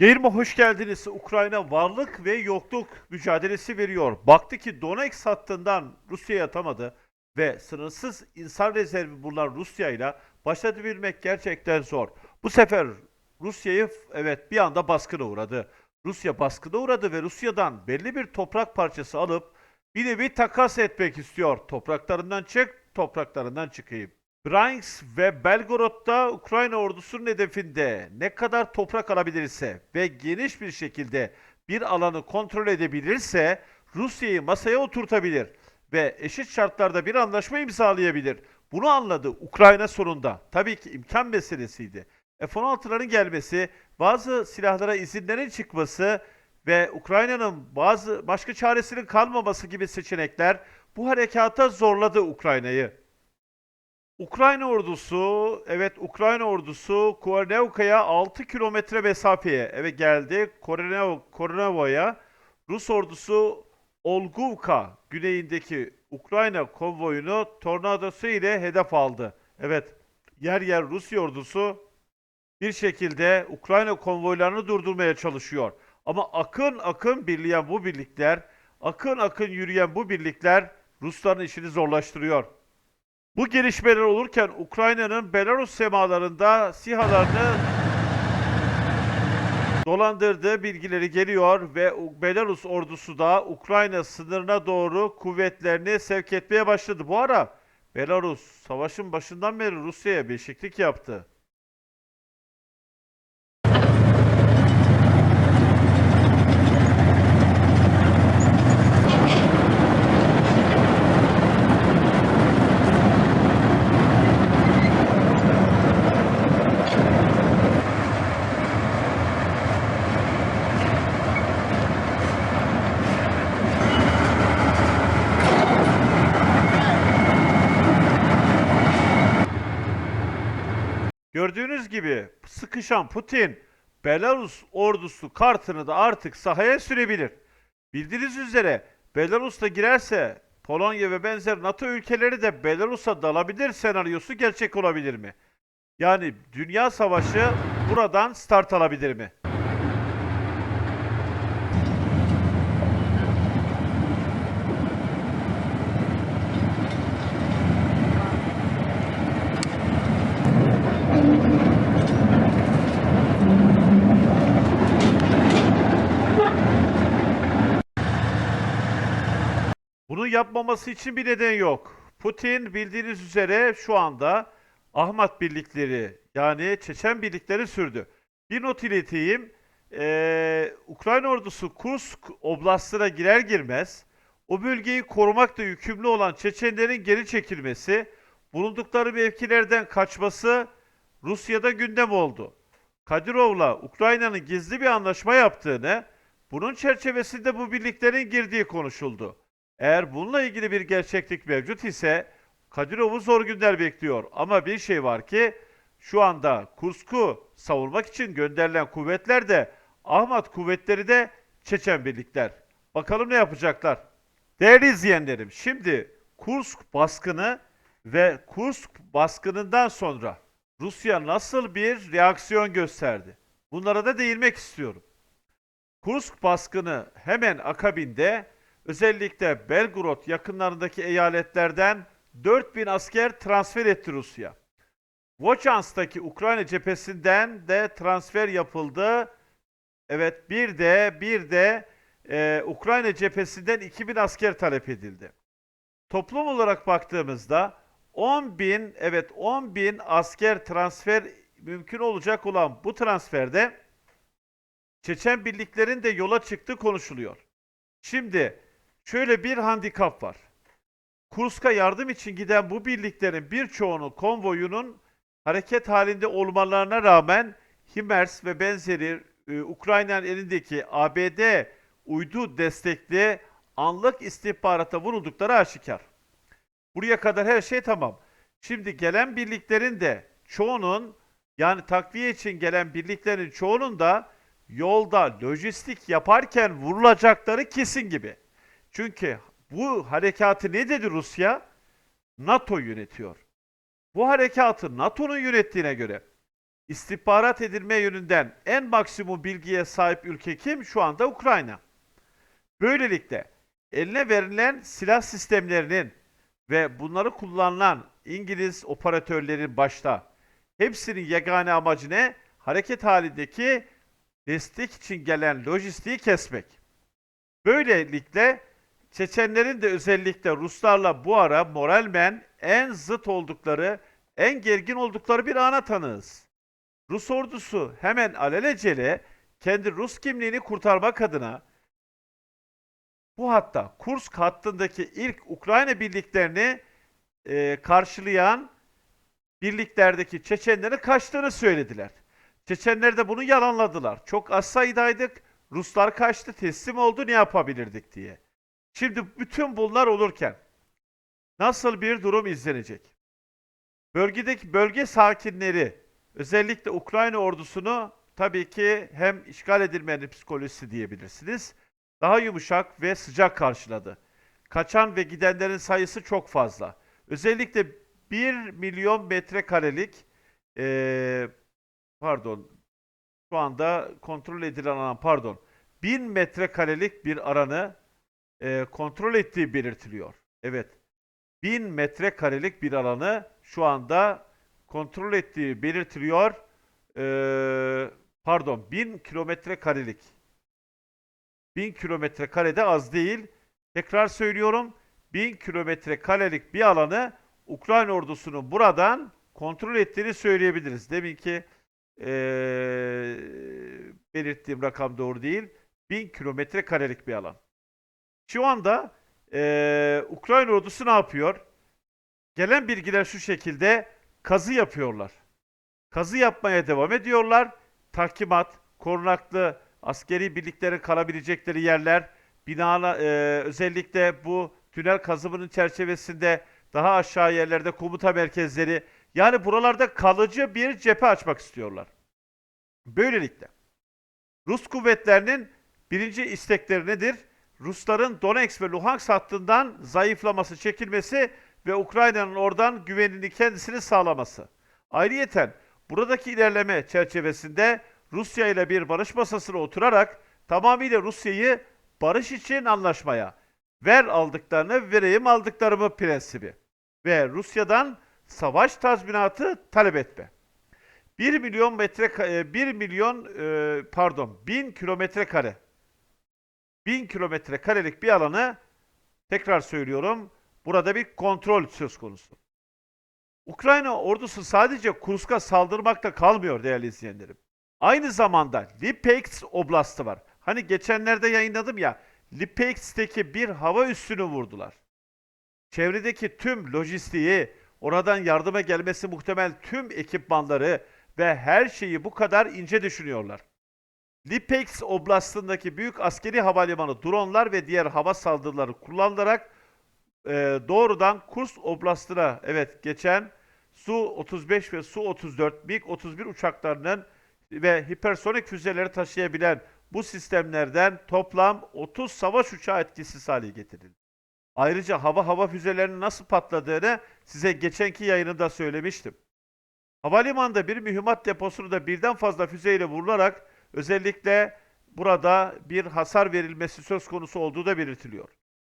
Yayınıma hoş geldiniz. Ukrayna varlık ve yokluk mücadelesi veriyor. Baktı ki Donetsk hattından Rusya'ya atamadı ve sınırsız insan rezervi bulunan Rusya ile baş edebilmek gerçekten zor. Bu sefer Rusya'yı evet bir anda baskına uğradı. Rusya baskına uğradı ve Rusya'dan belli bir toprak parçası alıp bir nevi takas etmek istiyor. Topraklarından çık, topraklarından çıkayım. Bryansk ve Belgorod'da Ukrayna ordusunun hedefinde ne kadar toprak alabilirse ve geniş bir şekilde bir alanı kontrol edebilirse Rusya'yı masaya oturtabilir ve eşit şartlarda bir anlaşma imzalayabilir. Bunu anladı Ukrayna sonunda. Tabii ki imkan meselesiydi. F-16'ların gelmesi, bazı silahlara izinlerin çıkması ve Ukrayna'nın bazı başka çaresinin kalmaması gibi seçenekler bu harekata zorladı Ukrayna'yı. Ukrayna ordusu, evet Ukrayna ordusu Kornevka'ya 6 kilometre mesafeye evet geldi. Kornev, Rus ordusu Olguvka güneyindeki Ukrayna konvoyunu tornadosu ile hedef aldı. Evet, yer yer Rusya ordusu bir şekilde Ukrayna konvoylarını durdurmaya çalışıyor. Ama akın akın birleyen bu birlikler, akın akın yürüyen bu birlikler Rusların işini zorlaştırıyor. Bu gelişmeler olurken Ukrayna'nın Belarus semalarında SİHA'larını dolandırdığı bilgileri geliyor ve Belarus ordusu da Ukrayna sınırına doğru kuvvetlerini sevk etmeye başladı. Bu ara Belarus savaşın başından beri Rusya'ya beşiklik yaptı. Gördüğünüz gibi sıkışan Putin Belarus ordusu kartını da artık sahaya sürebilir. Bildiğiniz üzere Belarus'ta girerse Polonya ve benzer NATO ülkeleri de Belarus'a dalabilir senaryosu gerçek olabilir mi? Yani dünya savaşı buradan start alabilir mi? Bunu yapmaması için bir neden yok. Putin bildiğiniz üzere şu anda Ahmet birlikleri yani Çeçen birlikleri sürdü. Bir not ileteyim. Ee, Ukrayna ordusu Kursk oblastına girer girmez o bölgeyi korumakla yükümlü olan Çeçenlerin geri çekilmesi, bulundukları mevkilerden kaçması Rusya'da gündem oldu. Kadirov'la Ukrayna'nın gizli bir anlaşma yaptığını, bunun çerçevesinde bu birliklerin girdiği konuşuldu. Eğer bununla ilgili bir gerçeklik mevcut ise Kadirov'u zor günler bekliyor. Ama bir şey var ki şu anda Kursk'u savunmak için gönderilen kuvvetler de Ahmet kuvvetleri de Çeçen birlikler. Bakalım ne yapacaklar. Değerli izleyenlerim, şimdi Kursk baskını ve Kursk baskınından sonra Rusya nasıl bir reaksiyon gösterdi? Bunlara da değinmek istiyorum. Kursk baskını hemen akabinde özellikle Belgorod yakınlarındaki eyaletlerden 4000 asker transfer etti Rusya. Voçansk'taki Ukrayna cephesinden de transfer yapıldı. Evet bir de bir de e, Ukrayna cephesinden 2000 asker talep edildi. Toplum olarak baktığımızda 10 bin evet 10 bin asker transfer mümkün olacak olan bu transferde Çeçen birliklerin de yola çıktığı konuşuluyor. Şimdi şöyle bir handikap var. Kursk'a yardım için giden bu birliklerin birçoğunu konvoyunun hareket halinde olmalarına rağmen HIMARS ve benzeri e, Ukrayna'nın elindeki ABD uydu destekli anlık istihbarata vuruldukları aşikar. Buraya kadar her şey tamam. Şimdi gelen birliklerin de çoğunun yani takviye için gelen birliklerin çoğunun da yolda lojistik yaparken vurulacakları kesin gibi. Çünkü bu harekatı ne dedi Rusya? NATO yönetiyor. Bu harekatı NATO'nun yönettiğine göre istihbarat edilme yönünden en maksimum bilgiye sahip ülke kim? Şu anda Ukrayna. Böylelikle eline verilen silah sistemlerinin ve bunları kullanılan İngiliz operatörlerin başta hepsinin yegane amacı ne? Hareket halindeki destek için gelen lojistiği kesmek. Böylelikle Çeçenlerin de özellikle Ruslarla bu ara moralmen en zıt oldukları, en gergin oldukları bir ana tanığız. Rus ordusu hemen alelacele kendi Rus kimliğini kurtarmak adına bu hatta Kursk hattındaki ilk Ukrayna birliklerini e, karşılayan birliklerdeki Çeçenlerin kaçtığını söylediler. Çeçenler de bunu yalanladılar. Çok az sayıdaydık. Ruslar kaçtı, teslim oldu, ne yapabilirdik diye. Şimdi bütün bunlar olurken nasıl bir durum izlenecek? Bölgedeki bölge sakinleri özellikle Ukrayna ordusunu tabii ki hem işgal edilmenin psikolojisi diyebilirsiniz. Daha yumuşak ve sıcak karşıladı. Kaçan ve gidenlerin sayısı çok fazla. Özellikle 1 milyon metrekarelik eee pardon şu anda kontrol edilen alan pardon 1000 metrekarelik bir alanı e, kontrol ettiği belirtiliyor. Evet. 1000 metrekarelik bir alanı şu anda kontrol ettiği belirtiliyor. Ee, pardon 1000 kilometre karelik. 1000 kilometre karede az değil. Tekrar söylüyorum. 1000 kilometre karelik bir alanı Ukrayna ordusunun buradan kontrol ettiğini söyleyebiliriz. Demin ki ee, belirttiğim rakam doğru değil. 1000 kilometre karelik bir alan. Şu anda eee, Ukrayna ordusu ne yapıyor? Gelen bilgiler şu şekilde kazı yapıyorlar. Kazı yapmaya devam ediyorlar. Tahkimat, korunaklı askeri birliklerin kalabilecekleri yerler, binala, eee, özellikle bu tünel kazımının çerçevesinde daha aşağı yerlerde komuta merkezleri, yani buralarda kalıcı bir cephe açmak istiyorlar. Böylelikle Rus kuvvetlerinin birinci istekleri nedir? Rusların Donetsk ve Luhansk hattından zayıflaması, çekilmesi ve Ukrayna'nın oradan güvenini kendisini sağlaması. Ayrıyeten buradaki ilerleme çerçevesinde Rusya ile bir barış masasına oturarak tamamıyla Rusya'yı barış için anlaşmaya ver aldıklarını vereyim aldıklarımı prensibi ve Rusya'dan savaş tazminatı talep etme. 1 milyon metre 1 milyon e, pardon 1000 kilometre kare 1000 kilometre karelik bir alanı tekrar söylüyorum burada bir kontrol söz konusu. Ukrayna ordusu sadece Kursk'a saldırmakta kalmıyor değerli izleyenlerim. Aynı zamanda Lipetsk Oblastı var. Hani geçenlerde yayınladım ya Lipetsk'teki bir hava üssünü vurdular. Çevredeki tüm lojistiği, oradan yardıma gelmesi muhtemel tüm ekipmanları ve her şeyi bu kadar ince düşünüyorlar. Lipetsk Oblast'ındaki büyük askeri havalimanı dronlar ve diğer hava saldırıları kullanılarak e, doğrudan Kursk Oblast'ına evet geçen Su-35 ve Su-34 MiG-31 uçaklarının ve hipersonik füzeleri taşıyabilen bu sistemlerden toplam 30 savaş uçağı etkisiz hale getirildi. Ayrıca hava hava füzelerinin nasıl patladığını size geçenki yayınımda söylemiştim. Havalimanında bir mühimmat deposunu da birden fazla füzeyle vurularak özellikle burada bir hasar verilmesi söz konusu olduğu da belirtiliyor.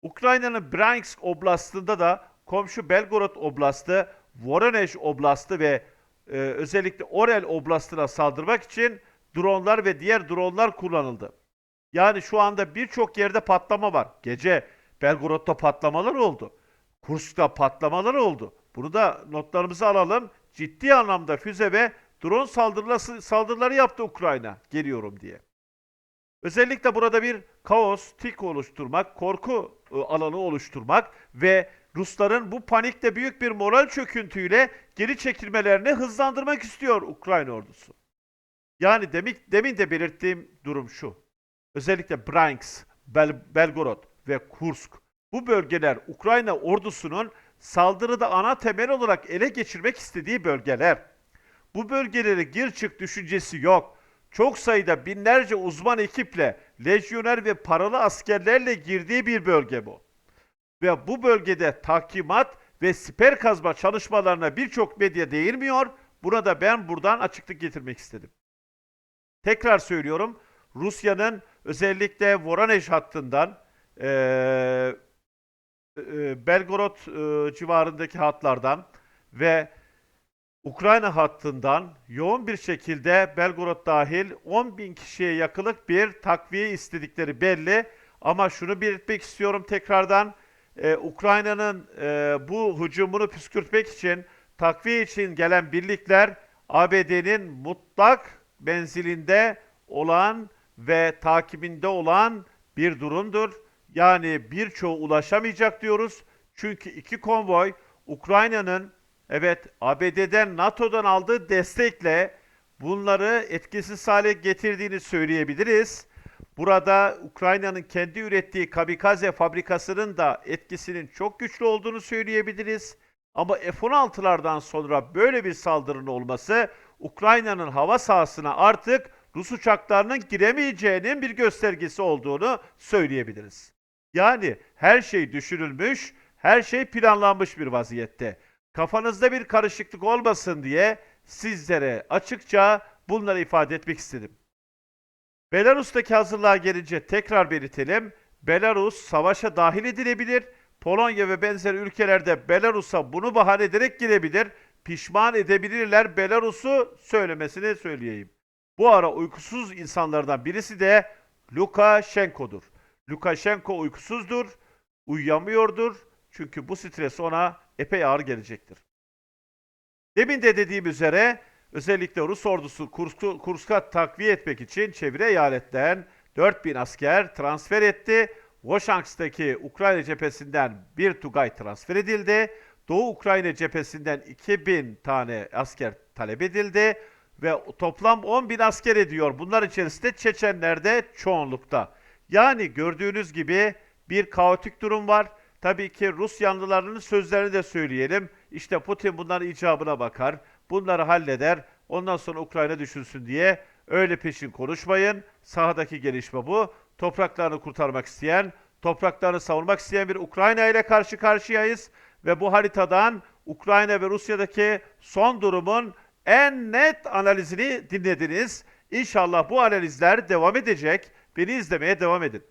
Ukrayna'nın Bryansk Oblast'ında da komşu Belgorod Oblastı, Voronezh Oblastı ve e, özellikle Orel Oblast'ına saldırmak için dronlar ve diğer dronlar kullanıldı. Yani şu anda birçok yerde patlama var. Gece Belgorod'da patlamalar oldu. Kursk'ta patlamalar oldu. Bunu da notlarımıza alalım. Ciddi anlamda füze ve drone saldırıları, saldırıları yaptı Ukrayna. Geliyorum diye. Özellikle burada bir kaos, tik oluşturmak, korku e, alanı oluşturmak ve Rusların bu panikte büyük bir moral çöküntüyle geri çekilmelerini hızlandırmak istiyor Ukrayna ordusu. Yani demin, demin de belirttiğim durum şu. Özellikle Bryansk, Bel Belgorod ve Kursk bu bölgeler Ukrayna ordusunun saldırıda ana temel olarak ele geçirmek istediği bölgeler. Bu bölgelere gir çık düşüncesi yok. Çok sayıda binlerce uzman ekiple, lejyoner ve paralı askerlerle girdiği bir bölge bu. Ve bu bölgede tahkimat ve siper kazma çalışmalarına birçok medya değinmiyor. Buna da ben buradan açıklık getirmek istedim. Tekrar söylüyorum. Rusya'nın özellikle Voronezh hattından e, Belgorod e, civarındaki hatlardan ve Ukrayna hattından yoğun bir şekilde Belgorod dahil 10 bin kişiye yakılık bir takviye istedikleri belli. Ama şunu belirtmek istiyorum tekrardan. e, Ukrayna'nın e, bu hücumunu püskürtmek için takviye için gelen birlikler ABD'nin mutlak menzilinde olan ve takibinde olan bir durumdur. Yani birçoğu ulaşamayacak diyoruz. Çünkü iki konvoy Ukrayna'nın evet ABD'den NATO'dan aldığı destekle bunları etkisiz hale getirdiğini söyleyebiliriz. Burada Ukrayna'nın kendi ürettiği kamikaze fabrikasının da etkisinin çok güçlü olduğunu söyleyebiliriz. Ama F-16'lardan sonra böyle bir saldırının olması Ukrayna'nın hava sahasına artık Rus uçaklarının giremeyeceğinin bir göstergesi olduğunu söyleyebiliriz. Yani her şey düşünülmüş, her şey planlanmış bir vaziyette. Kafanızda bir karışıklık olmasın diye sizlere açıkça bunları ifade etmek istedim. Belarus'taki hazırlığa gelince tekrar belirtelim. Belarus savaşa dahil edilebilir. Polonya ve benzeri ülkelerde Belarus'a bunu bahane ederek girebilir. Pişman edebilirler Belarus'u söylemesini söyleyeyim. Bu ara uykusuz insanlardan birisi de Lukashenko'dur. Lukashenko uykusuzdur, uyuyamıyordur. Çünkü bu stres ona epey ağır gelecektir. Demin de dediğim üzere özellikle Rus ordusu Kursk'u, Kursk'a takviye etmek için çevre eyaletten 4000 asker transfer etti. Woshanks'taki Ukrayna cephesinden bir Tugay transfer edildi. Doğu Ukrayna cephesinden 2000 tane asker talep edildi ve toplam 10.000 asker ediyor. Bunlar içerisinde Çeçenler de çoğunlukta. Yani gördüğünüz gibi bir kaotik durum var. Tabii ki Rus yanlılarının sözlerini de söyleyelim. İşte Putin bunların icabına bakar, bunları halleder, ondan sonra Ukrayna düşünsün diye öyle peşin konuşmayın. Sahadaki gelişme bu. Topraklarını kurtarmak isteyen, topraklarını savunmak isteyen bir Ukrayna ile karşı karşıyayız. Ve bu haritadan Ukrayna ve Rusya'daki son durumun en net analizini dinlediniz. İnşallah bu analizler devam edecek. Beni izlemeye devam edin.